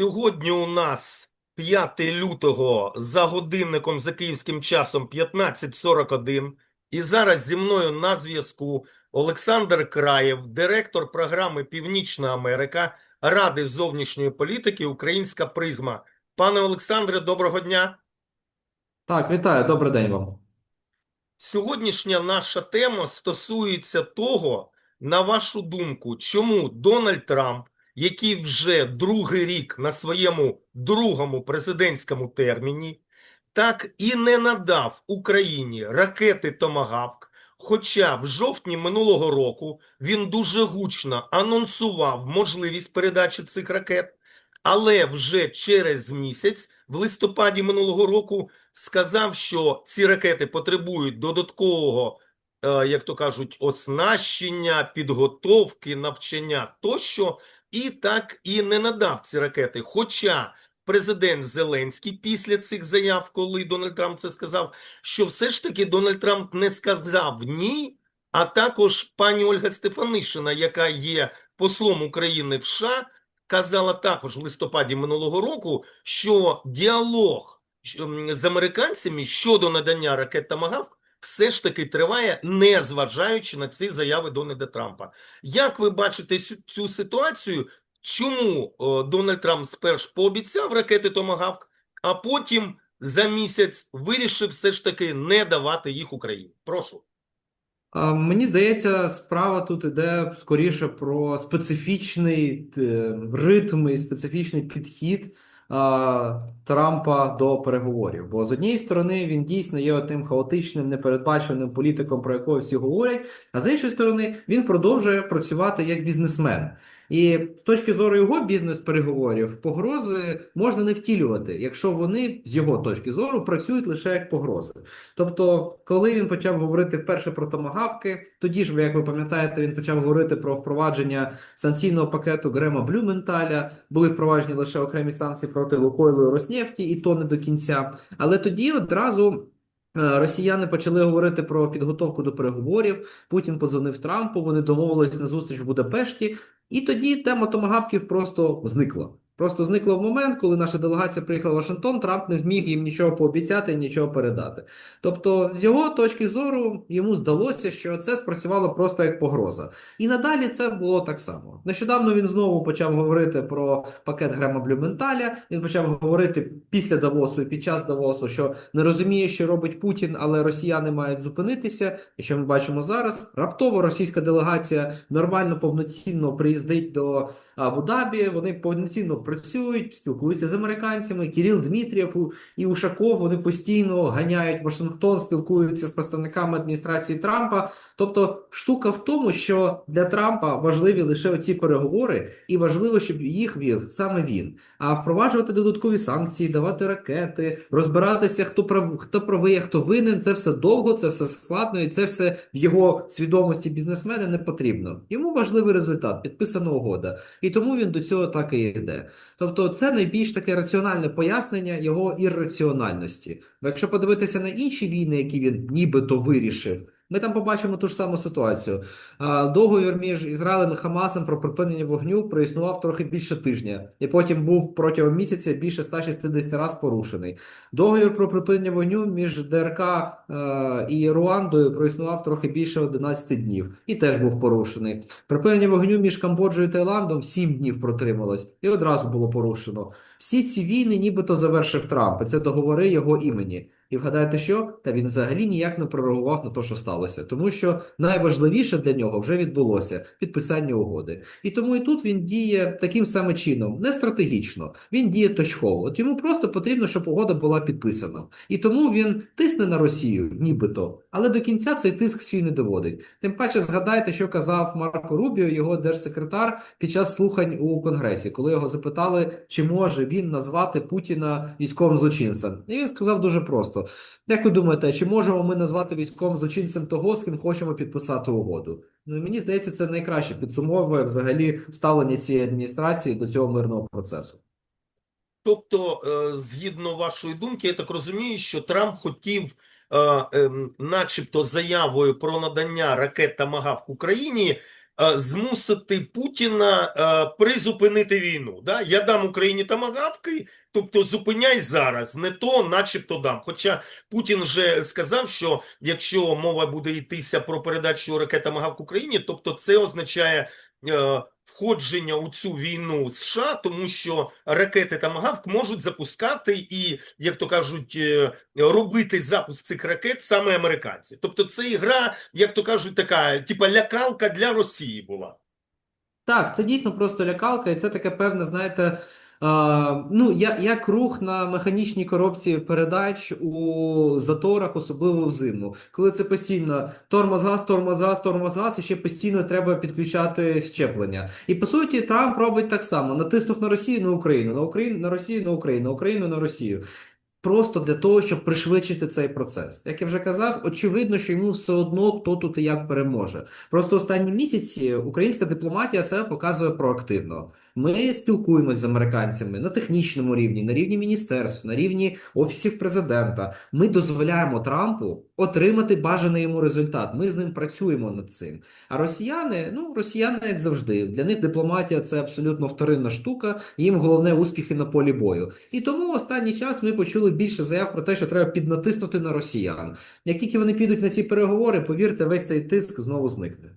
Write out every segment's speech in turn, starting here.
Сьогодні у нас 5 лютого за годинником за київським часом 15.41. І зараз зі мною на зв'язку Олександр Краєв, директор програми Північна Америка Ради зовнішньої політики Українська призма. Пане Олександре, доброго дня. Так, вітаю, добрий день вам. Сьогоднішня наша тема стосується того, на вашу думку, чому Дональд Трамп, який вже другий рік на своєму другому президентському терміні, так і не надав Україні ракети Томагавк, хоча в жовтні минулого року він дуже гучно анонсував можливість передачі цих ракет, але вже через місяць, в листопаді минулого року, сказав, що ці ракети потребують додаткового, е, як то кажуть, оснащення, підготовки, навчання тощо, і так і не надав ці ракети. Хоча президент Зеленський після цих заяв, коли Дональд Трамп це сказав, що все ж таки Дональд Трамп не сказав ні, а також пані Ольга Стефанишина, яка є послом України в США, казала також в листопаді минулого року, що діалог з американцями щодо надання ракет Томагавк все ж таки триває, не зважаючи на ці заяви Дональда Трампа. Як ви бачите цю, ситуацію? Чому Дональд Трамп спершу пообіцяв ракети Томагавк, а потім за місяць вирішив все ж таки не давати їх Україні? Прошу. Мені здається, справа тут іде скоріше про специфічний е, ритм і специфічний підхід Трампа до переговорів. Бо з однієї сторони він дійсно є тим хаотичним, непередбаченим політиком, про якого всі говорять, а з іншої сторони він продовжує працювати як бізнесмен. І з точки зору його бізнес-переговорів, погрози можна не втілювати, якщо вони з його точки зору працюють лише як погрози. Тобто, коли він почав говорити вперше про томагавки, тоді ж, як ви пам'ятаєте, він почав говорити про впровадження санкційного пакету Грема Блюменталя. Були впроваджені лише окремі санкції проти Лукойлу і Роснефті, і то не до кінця. Але тоді одразу. Е, Росіяни почали говорити про підготовку до переговорів. Путін подзвонив Трампу. Вони домовились на зустріч в Будапешті, і тоді тема томагавків просто зникла. Просто зникла в момент, коли наша делегація приїхала в Вашингтон, Трамп не зміг їм нічого пообіцяти, нічого передати. Тобто, з його точки зору, йому здалося, що це спрацювало просто як погроза. І надалі це було так само. Нещодавно він знову почав говорити про пакет Грема Блюменталя. Він почав говорити після Давосу і під час Давосу, що не розуміє, що робить Путін, але росіяни мають зупинитися. І що ми бачимо зараз? Раптово російська делегація нормально повноцінно приїздить до Абу-Дабі, вони повноцінно працюють, спілкуються з американцями. Кіріл Дмитрієв і Ушаков вони постійно ганяють Вашингтон, спілкуються з представниками адміністрації Трампа. Тобто штука в тому, що для Трампа важливі лише оці переговори, і важливо, щоб їх вів саме він. А впроваджувати додаткові санкції, давати ракети, розбиратися, хто прав, хто правий, а хто винен, це все довго, це все складно, і це все в його свідомості бізнесмена не потрібно. Йому важливий результат, підписана угода. І тому він до цього так і йде. Тобто, це найбільш таке раціональне пояснення його ірраціональності. Якщо подивитися на інші війни, які він нібито вирішив, ми там побачимо ту ж саму ситуацію. Договір між Ізраїлем і Хамасом про припинення вогню проіснував трохи більше тижня, і потім був протягом місяця більше 160 разів порушений. Договір про припинення вогню між ДРК е, і Руандою проіснував трохи більше 11 днів і теж був порушений. Припинення вогню між Камбоджею і Таїландом 7 днів протрималось і одразу було порушено. Всі ці війни нібито завершив Трамп, і це договори його імені. І вгадайте, що? Та він взагалі ніяк не прореагував на те, що сталося, тому що найважливіше для нього вже відбулося підписання угоди. І тому і тут він діє таким самим чином, не стратегічно. Він діє точково. От йому просто потрібно, щоб угода була підписана. І тому він тисне на Росію, нібито, але до кінця цей тиск свій не доводить. Тим паче, згадайте, що казав Марко Рубіо, його держсекретар, під час слухань у Конгресі, коли його запитали, чи може він назвати Путіна військовим злочинцем. І він сказав дуже просто: як ви думаєте, чи можемо ми назвати військовим злочинцем того, з ким хочемо підписати угоду? Ну мені здається, це найкраще підсумовує взагалі ставлення цієї адміністрації до цього мирного процесу. Тобто, е, згідно вашої думки, я так розумію, що Трамп хотів, е, ем, начебто, заявою про надання ракет Томагавк Україні е, змусити Путіна е, призупинити війну. Да? Я дам Україні тамагавки, тобто зупиняй зараз, не то, начебто дам. Хоча Путін вже сказав, що якщо мова буде йтися про передачу ракет тамагавк Україні, тобто це означає е, входження у цю війну США, тому що ракети тамагавк можуть запускати і, як то кажуть, е, робити запуск цих ракет саме американці. Тобто це ігра, як то кажуть, така, типа лякалка для Росії була. Так, це дійсно просто лякалка, і це таке певне, знаєте, ну, як рух на механічній коробці передач у заторах, особливо взиму. Коли це постійно тормоз-газ, тормоз-газ, тормоз-газ, і ще постійно треба підключати щеплення. І по суті, Трамп робить так само: натиснув на Росію, на Україну, на Україну, на Росію, на Україну, Україну, на Росію. Просто для того, щоб пришвидшити цей процес. Як я вже казав, очевидно, що йому все одно хто тут і як переможе. Просто останні місяці українська дипломатія себе показує проактивно. Ми спілкуємось з американцями на технічному рівні, на рівні міністерств, на рівні офісів президента. Ми дозволяємо Трампу отримати бажаний йому результат. Ми з ним працюємо над цим. А росіяни, ну росіяни, як завжди, для них дипломатія це абсолютно вторинна штука. Їм головне успіхи на полі бою. І тому останній час ми почули більше заяв про те, що треба піднатиснути на росіян. Як тільки вони підуть на ці переговори, повірте, весь цей тиск знову зникне.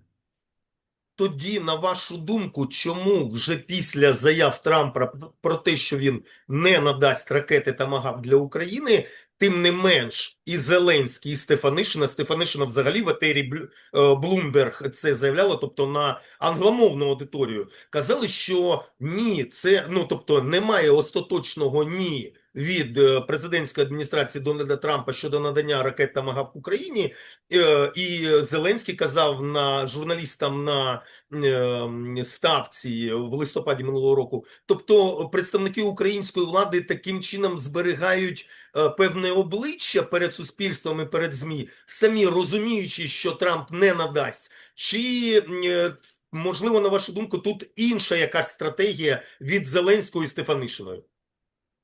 Тоді, на вашу думку, чому вже після заяв Трампа про те, що він не надасть ракети Тамагав для України, тим не менш і Зеленський, і Стефанишина, Стефанишина взагалі в етері е, це заявляла, тобто на англомовну аудиторію, казали, що ні, це, ну, тобто немає остаточного ні від е, президентської адміністрації Дональда Трампа щодо надання ракет Тамагавк Україні, Е, І Зеленський казав на журналістам на е, ставці в листопаді минулого року. Тобто представники української влади таким чином зберігають е, певне обличчя перед суспільством і перед ЗМІ, самі розуміючи, що Трамп не надасть. Чи можливо, на вашу думку, тут інша якась стратегія від Зеленського і Стефанишиною?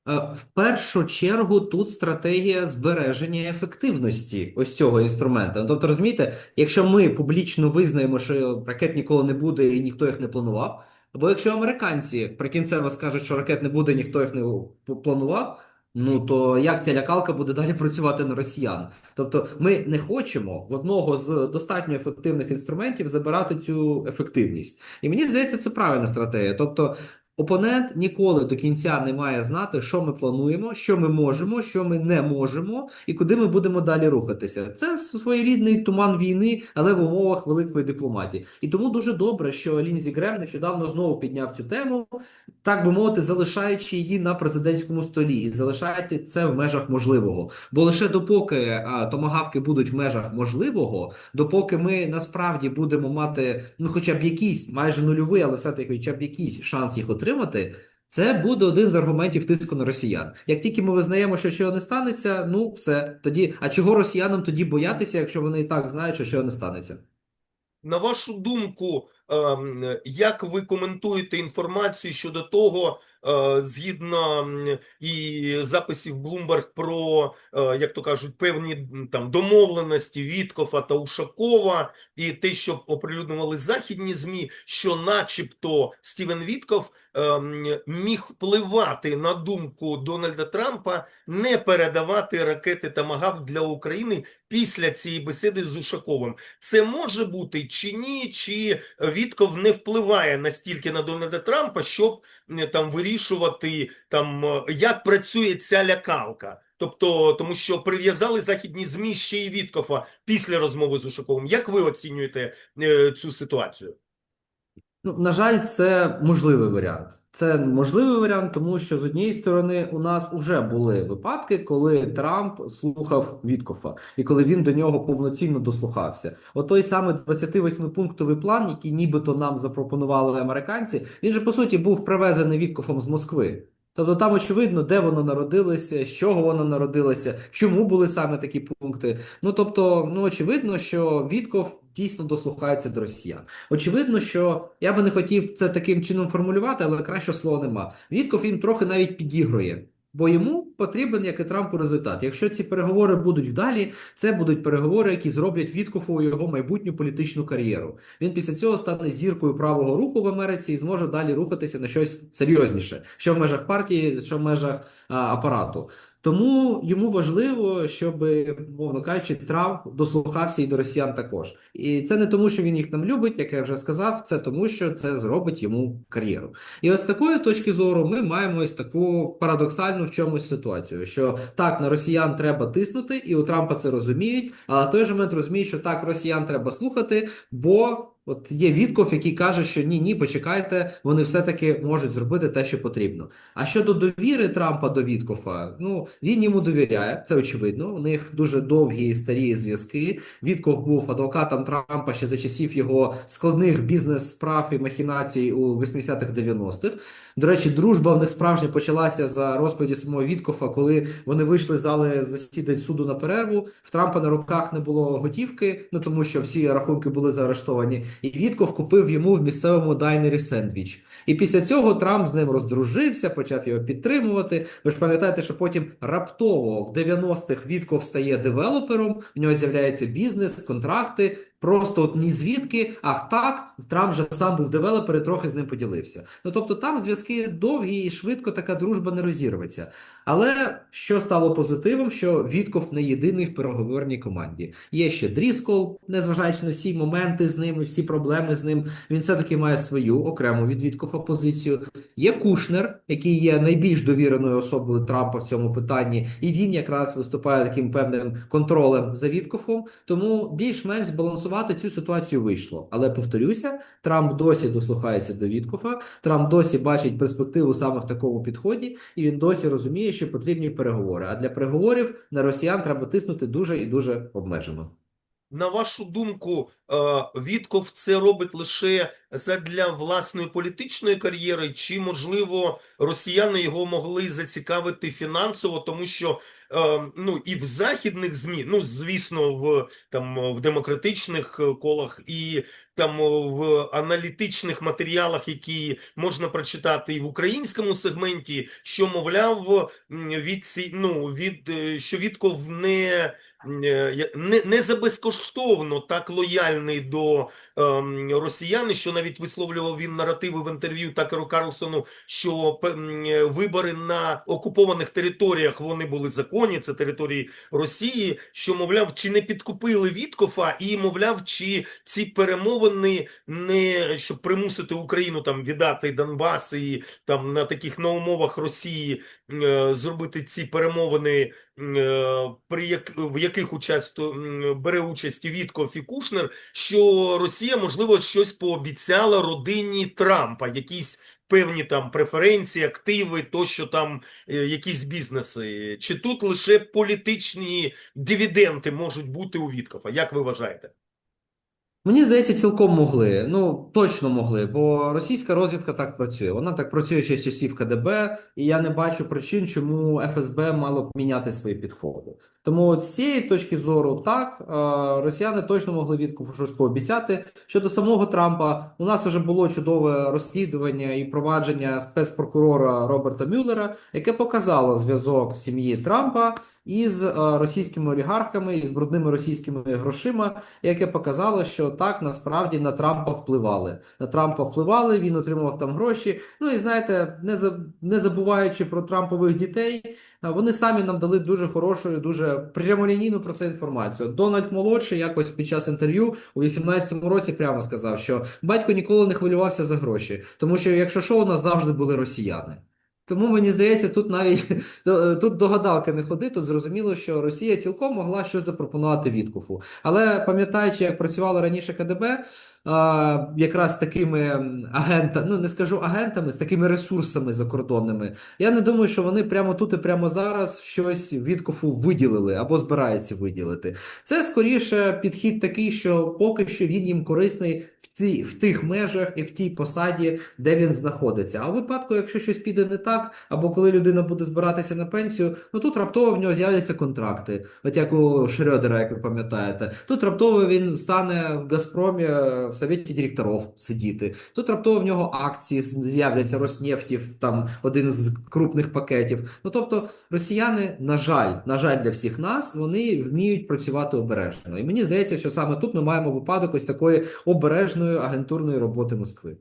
Е, В першу чергу тут стратегія збереження ефективності ось цього інструмента. Ну, Тобто, розумієте, якщо ми публічно визнаємо, що ракет ніколи не буде і ніхто їх не планував, або якщо американці прикінцево скажуть, що ракет не буде, ніхто їх не планував. Ну то як ця лякалка буде далі працювати на росіян? Тобто, ми не хочемо в одного з достатньо ефективних інструментів забирати цю ефективність. І мені здається, це правильна стратегія. Тобто, Опонент ніколи до кінця не має знати, що ми плануємо, що ми можемо, що ми не можемо, і куди ми будемо далі рухатися. Це своєрідний туман війни, але в умовах великої дипломатії. І тому дуже добре, що Лінзі Грем нещодавно знову підняв цю тему, так би мовити, залишаючи її на президентському столі, і залишаючи це в межах можливого. Бо лише допоки а, томагавки будуть в межах можливого, допоки ми насправді будемо мати ну, хоча б якийсь майже нульовий, але все-таки хоча б якийсь шанс їх отримати. Це буде один з аргументів тиску на росіян. Як тільки ми визнаємо, що чого не станеться, ну все тоді. А чого росіянам тоді боятися, якщо вони і так знають, що чого не станеться? На вашу думку, ем, як ви коментуєте інформацію щодо того, е, згідно і записів Bloomberg про, е, як то кажуть, певні там домовленості Віткофа та Ушакова, і те, що оприлюднювали західні ЗМІ, що начебто Стівен Вітков міг впливати на думку Дональда Трампа не передавати ракети Тамагав для України після цієї бесіди з Ушаковим. Це може бути чи ні, чи Вітков не впливає настільки на Дональда Трампа, щоб там вирішувати там, як працює ця лякалка. Тобто, тому що прив'язали західні ЗМІ ще й Віткофа після розмови з Ушаковим. Як ви оцінюєте е, цю ситуацію? Ну, на жаль, це можливий варіант. Це можливий варіант, тому що з однієї сторони у нас вже були випадки, коли Трамп слухав Віткофа, і коли він до нього повноцінно дослухався. От той самий 28-пунктовий план, який нібито нам запропонували американці, він же по суті був привезений Віткофом з Москви. Тобто там очевидно, де воно народилося, з чого воно народилося, чому були саме такі пункти. Ну тобто, ну очевидно, що Вітков дійсно дослухається до росіян. Очевидно, що я би не хотів це таким чином формулювати, але краще слова нема. Вітков він трохи навіть підігрує. Бо йому потрібен, як і Трампу, результат. Якщо ці переговори будуть вдалі, це будуть переговори, які зроблять Віткофу його майбутню політичну кар'єру. Він після цього стане зіркою правого руху в Америці і зможе далі рухатися на щось серйозніше, що в межах партії, що в межах а, апарату. Тому йому важливо, щоб, мовно кажучи, Трамп дослухався і до росіян також. І це не тому, що він їх там любить, як я вже сказав, це тому, що це зробить йому кар'єру. І ось з такої точки зору ми маємо ось таку парадоксальну в чомусь ситуацію, що так на росіян треба тиснути, і у Трампа це розуміють, але той же момент розуміють, що так росіян треба слухати, бо. От є Вітков, який каже, що ні, ні, почекайте, вони все-таки можуть зробити те, що потрібно. А щодо довіри Трампа до Віткофа, ну він йому довіряє, це очевидно. У них дуже довгі і старі зв'язки. Вітков був адвокатом Трампа ще за часів його складних бізнес-справ і махінацій у 80-х 90-х. До речі, дружба в них справжня почалася за розповіді самого Віткофа, коли вони вийшли з зали засідань суду на перерву. В Трампа на руках не було готівки, ну тому що всі рахунки були заарештовані. І Вітков купив йому в місцевому дайнері сендвіч. І після цього Трамп з ним роздружився, почав його підтримувати. Ви ж пам'ятаєте, що потім раптово в 90-х Вітков стає девелопером, в нього з'являється бізнес, контракти. Просто от ні звідки, ах так, Трамп же сам був девелопер і трохи з ним поділився. Ну тобто там зв'язки довгі і швидко така дружба не розірветься. Але що стало позитивом, що Вітков не єдиний в переговорній команді. Є ще Дріскол, незважаючи на всі моменти з ним, всі проблеми з ним. Він все-таки має свою окрему від Віткофа позицію. Є Кушнер, який є найбільш довіреною особою Трампа в цьому питанні, і він якраз виступає таким певним контролем за Віткофом. Тому більш-менш збалансувати цю ситуацію вийшло. Але повторюся, Трамп досі дослухається до Віткофа, Трамп досі бачить перспективу саме в такому підході, і він досі розуміє, що потрібні переговори. А для переговорів на росіян треба тиснути дуже і дуже обмежено. На вашу думку, е, Вітков це робить лише задля власної політичної кар'єри, чи, можливо, росіяни його могли зацікавити фінансово, тому що ну, і в західних ЗМІ, ну, звісно, в, там, в демократичних е, колах, і там в аналітичних матеріалах, які можна прочитати і в українському сегменті, що, мовляв, від, ну, від, е, що Вітков не е, не, не за безкоштовно так лояльний до ем, росіян, що навіть висловлював він наративи в інтерв'ю Такеру Карлсону, що е, вибори на окупованих територіях вони були законні, це території Росії. Що мовляв, чи не підкупили Віткофа, і мовляв, чи ці перемовини не щоб примусити Україну там віддати Донбас і там на таких на умовах Росії е, зробити ці перемовини е, при як, в яких участу, м, бере участь і і Кушнер, що Росія, можливо, щось пообіцяла родині Трампа, якісь певні там преференції, активи, тощо там е, якісь бізнеси. Чи тут лише політичні дивіденди можуть бути у Віткова? Як ви вважаєте? Мені здається, цілком могли. Ну, точно могли, бо російська розвідка так працює. Вона так працює ще з часів КДБ, і я не бачу причин, чому ФСБ мало б міняти свої підходи. Тому з цієї точки зору, так, е, росіяни точно могли Віткофу щось пообіцяти. Щодо самого Трампа, у нас вже було чудове розслідування і провадження спецпрокурора Роберта Мюллера, яке показало зв'язок сім'ї Трампа із е, російськими олігархами, із брудними російськими грошима, яке показало, що так насправді на Трампа впливали. На Трампа впливали, він отримував там гроші. Ну і знаєте, не за не забуваючи про Трампових дітей, а вони самі нам дали дуже хорошу, дуже прямолінійну про це інформацію. Дональд молодший якось під час інтерв'ю у 18-му році прямо сказав, що батько ніколи не хвилювався за гроші, тому що якщо що, у нас завжди були росіяни. Тому мені здається, тут навіть тут до гадалки не ходи, тут зрозуміло, що Росія цілком могла щось запропонувати відкупу. Але пам'ятаючи, як працювало раніше КДБ, якраз такими агентами, ну не скажу агентами, з такими ресурсами закордонними, я не думаю, що вони прямо тут і прямо зараз щось Віткофу виділили або збираються виділити. Це скоріше підхід такий, що поки що він їм корисний в ті, в тих межах і в тій посаді, де він знаходиться. А у випадку, якщо щось піде не так, або коли людина буде збиратися на пенсію, ну тут раптово в нього з'являться контракти, от як у Шрёдера, як ви пам'ятаєте. Тут раптово він стане в Газпромі е, в совєті директорів сидіти. Тут раптово в нього акції з'являться Роснефтів, там один з крупних пакетів. Ну тобто, росіяни, на жаль, на жаль, для всіх нас, вони вміють працювати обережно. І мені здається, що саме тут ми маємо випадок ось такої обережної агентурної роботи Москви.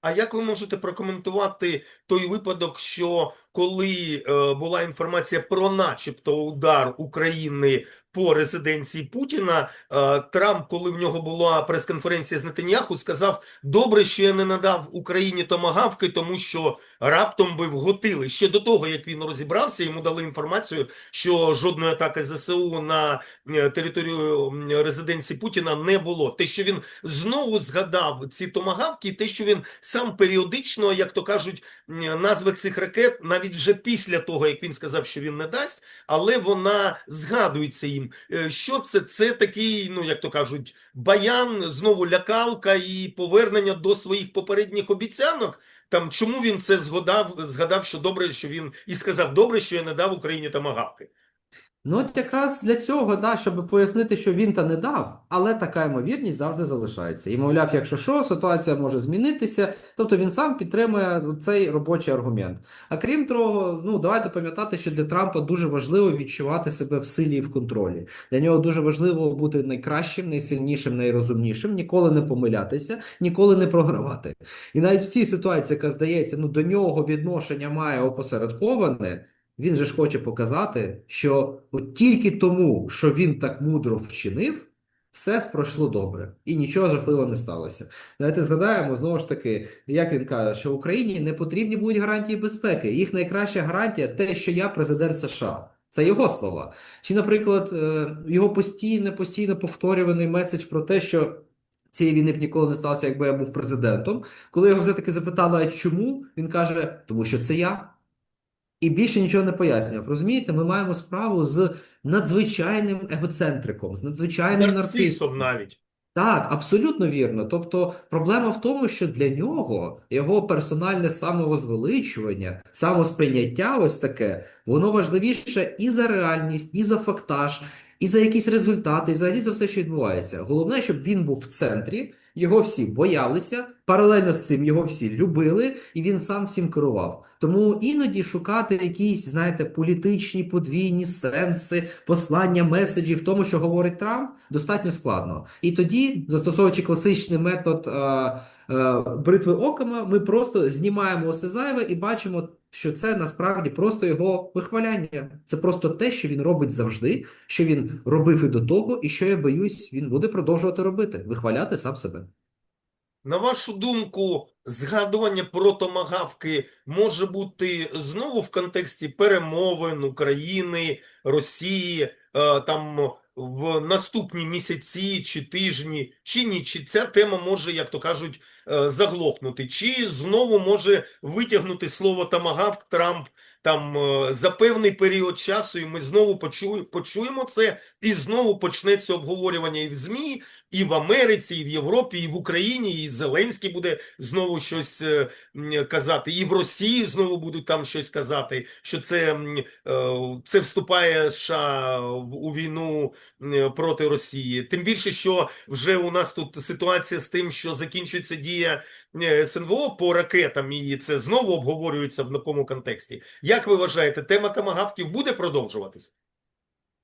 А як ви можете прокоментувати той випадок, що коли е, була інформація про начебто удар України по резиденції Путіна, е, Трамп, коли в нього була прес-конференція з Нетаньяху, сказав: добре, що я не надав Україні томагавки, тому що раптом би вготили. Ще до того, як він розібрався, йому дали інформацію, що жодної атаки ЗСУ на територію резиденції Путіна не було. Те, що він знову згадав ці томагавки, те, що він сам періодично, як то кажуть, назви цих ракет, навіть вже після того, як він сказав, що він не дасть, але вона згадується їм. Е, Що це? Це такий, ну як то кажуть, баян, знову лякалка і повернення до своїх попередніх обіцянок. Там чому він це згадав, згадав, що добре, що він і сказав добре, що я не дав Україні тамагавки. Ну, от якраз для цього, да, щоб пояснити, що він та не дав, але така ймовірність завжди залишається. І, мовляв, якщо що, ситуація може змінитися, тобто він сам підтримує цей робочий аргумент. А крім того, ну давайте пам'ятати, що для Трампа дуже важливо відчувати себе в силі і в контролі. Для нього дуже важливо бути найкращим, найсильнішим, найрозумнішим, ніколи не помилятися, ніколи не програвати. І навіть в цій ситуації, яка здається, ну до нього відношення має опосередковане. Він же ж хоче показати, що от тільки тому, що він так мудро вчинив, все пройшло добре і нічого жахливого не сталося. Давайте згадаємо знову ж таки, як він каже, що Україні не потрібні будуть гарантії безпеки. Їх найкраща гарантія те, що я президент США. Це його слова. Чи, наприклад, е, його постійно, постійно повторюваний меседж про те, що цієї війни б ніколи не сталося, якби я був президентом. Коли його все-таки запитали, а чому, він каже, тому що це я. І більше нічого не пояснював. Розумієте, ми маємо справу з надзвичайним егоцентриком, з надзвичайним нарцисом. Нарцисом навіть. Так, абсолютно вірно. Тобто проблема в тому, що для нього його персональне самовозвеличування, самосприйняття ось таке, воно важливіше і за реальність, і за фактаж, і за якісь результати, і взагалі за все, що відбувається. Головне, щоб він був в центрі, його всі боялися, паралельно з цим його всі любили, і він сам всім керував. Тому іноді шукати якісь, знаєте, політичні подвійні сенси, послання меседжі в тому, що говорить Трамп, достатньо складно. І тоді, застосовуючи класичний метод е, бритви оками, ми просто знімаємо усе зайве і бачимо, що це насправді просто його вихваляння. Це просто те, що він робить завжди, що він робив і до того, і що я боюсь, він буде продовжувати робити, вихваляти сам себе. На вашу думку, згадування про томагавки може бути знову в контексті перемовин України, Росії, е, там в наступні місяці чи тижні, чи ні? Чи ця тема може, як то кажуть, е, заглохнути? Чи знову може витягнути слово тамагавк Трамп там е, за певний період часу, і ми знову почуємо це, і знову почнеться обговорювання і в ЗМІ, і в Америці, і в Європі, і в Україні, і Зеленський буде знову щось е, казати, і в Росії знову будуть там щось казати, що це, е, це вступає США у війну проти Росії. Тим більше, що вже у нас тут ситуація з тим, що закінчується дія СНВО по ракетам, і це знову обговорюється в такому контексті. Як ви вважаєте, тема тамагавків буде продовжуватись?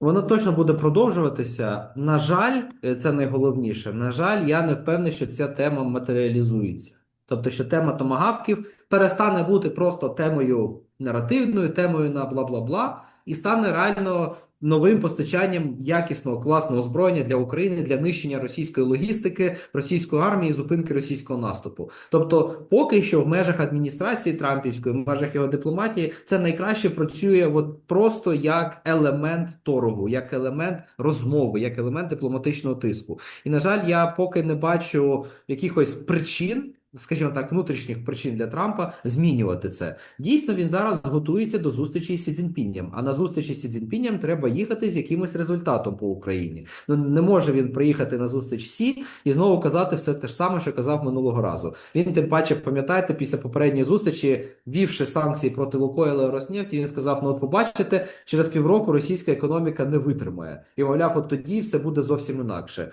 Воно точно буде продовжуватися. На жаль, е, це найголовніше. На жаль, я не впевнений, що ця тема матеріалізується. Тобто, що тема томагавків перестане бути просто темою наративною, темою на бла-бла-бла, і стане реально новим постачанням якісного класного озброєння для України для нищення російської логістики, російської армії, зупинки російського наступу. Тобто, поки що в межах адміністрації Трампівської, в межах його дипломатії, це найкраще працює от просто як елемент торгу, як елемент розмови, як елемент дипломатичного тиску. І на жаль, я поки не бачу якихось причин. Скажімо так, внутрішніх причин для Трампа змінювати це. Дійсно, він зараз готується до зустрічі з Сі Цзіньпінням. А на зустрічі з Сі Цзіньпінням треба їхати з якимось результатом по Україні. Ну не може він приїхати на зустріч Сі і знову казати все те ж саме, що казав минулого разу. Він тим паче, пам'ятаєте, після попередньої зустрічі, ввівши санкції проти Лукойла і Роснефті, він сказав: ну от побачите, через півроку російська економіка не витримає. І мовляв, от тоді все буде зовсім інакше.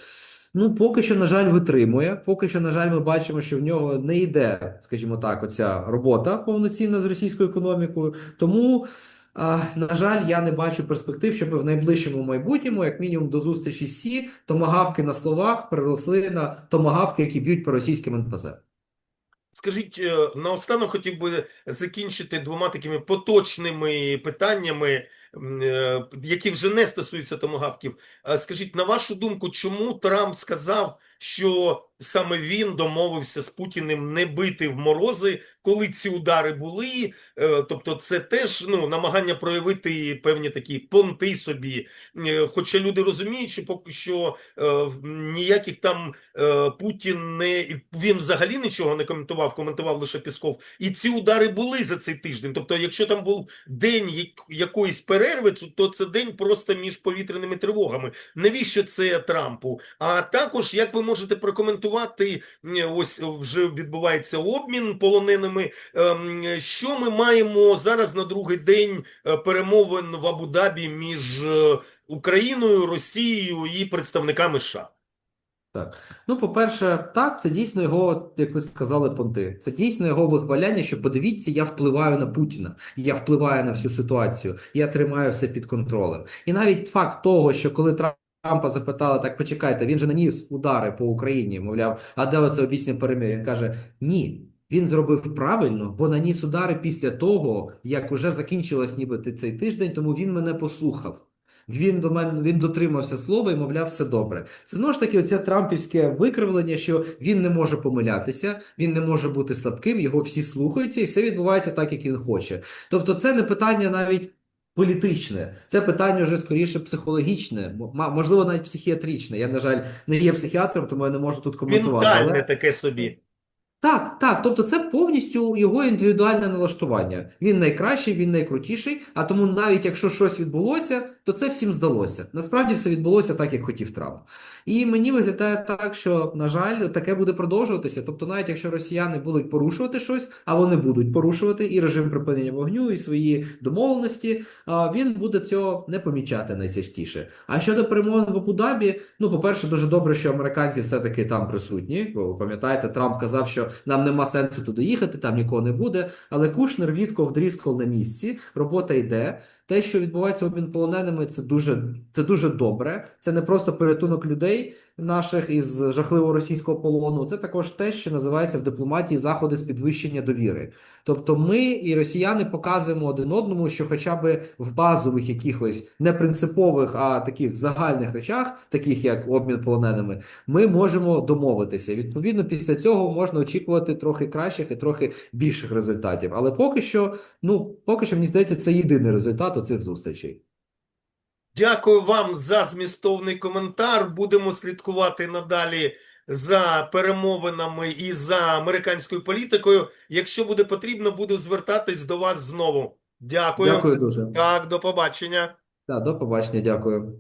Ну, поки що, на жаль, витримує. Поки що, на жаль, ми бачимо, що в нього не йде, скажімо так, оця робота повноцінна з російською економікою. Тому, на жаль, я не бачу перспектив, щоб в найближчому майбутньому, як мінімум до зустрічі Сі, томагавки на словах переросли на томагавки, які б'ють по російським НПЗ. Скажіть, е, наостанок хотів би закінчити двома такими поточними питаннями, які вже не стосуються томагавків. Е, Скажіть, на вашу думку, чому Трамп сказав, що саме він домовився з Путіним не бити в морози, коли ці удари були? Е, Тобто, це теж ну, намагання проявити певні такі понти собі. Е, Хоча люди розуміють, що поки що е, ніяких там Путін не він взагалі нічого не коментував, коментував лише Пісков. І ці удари були за цей тиждень. Тобто, якщо там був день якоїсь перерви, то це день просто між повітряними тривогами. Навіщо це Трампу? А також як ви можете прокоментувати, е, ось вже відбувається обмін полоненими. ем, Що ми маємо зараз на другий день е, перемовин в Абу-Дабі між е, Україною, Росією і представниками США? Так. Ну, по-перше, так, це дійсно його, як ви сказали, понти. Це дійсно його вихваляння, що подивіться, я впливаю на Путіна, я впливаю на всю ситуацію, я тримаю все під контролем. І навіть факт того, що коли Трампа запитали, так почекайте, він же наніс удари по Україні, мовляв, а де оце обіцяне перемир'я? Він каже: ні. Він зробив правильно, бо наніс удари після того, як уже закінчилось нібито цей тиждень, тому він мене послухав. Він до мене він дотримався слова і мовляв, все добре. Це знову ж таки оце трампівське викривлення, що він не може помилятися, він не може бути слабким, його всі слухаються, і все відбувається так, як він хоче. Тобто, це не питання навіть політичне, це питання вже скоріше психологічне, можливо, навіть психіатричне. Я, на жаль, не є психіатром, тому я не можу тут коментувати. Ментальне Але... таке собі. Так, так, тобто це повністю його індивідуальне налаштування. Він найкращий, він найкрутіший, а тому навіть якщо щось відбулося, то це всім здалося. Насправді все відбулося так, як хотів Трамп. І мені виглядає так, що, на жаль, таке буде продовжуватися. Тобто, навіть якщо росіяни будуть порушувати щось, а вони будуть порушувати і режим припинення вогню, і свої домовленості, він буде цього не помічати найчастіше. А щодо перемовин в Абу-Дабі, ну, по-перше, дуже добре, що американці все-таки там присутні. Бо пам'ятаєте, Трамп казав, що нам нема сенсу туди їхати, там нікого не буде. Але Кушнер, Вітков, Дріскол на місці, робота йде. Те, що відбувається обмін полоненими, це дуже, це дуже добре. Це не просто порятунок людей наших із жахливого російського полону. Це також те, що називається в дипломатії заходи з підвищення довіри. Тобто, ми і росіяни показуємо один одному, що хоча б в базових якихось не принципових, а таких загальних речах, таких як обмін полоненими, ми можемо домовитися. Відповідно, після цього можна очікувати трохи кращих і трохи більших результатів. Але поки що, ну поки що, мені здається, це єдиний результат оцих зустрічей. Дякую вам за змістовний коментар. Будемо слідкувати надалі за перемовинами і за американською політикою. Якщо буде потрібно, буду звертатись до вас знову. Дякую. Дякую дуже. Так, до побачення. Так, до побачення, дякую.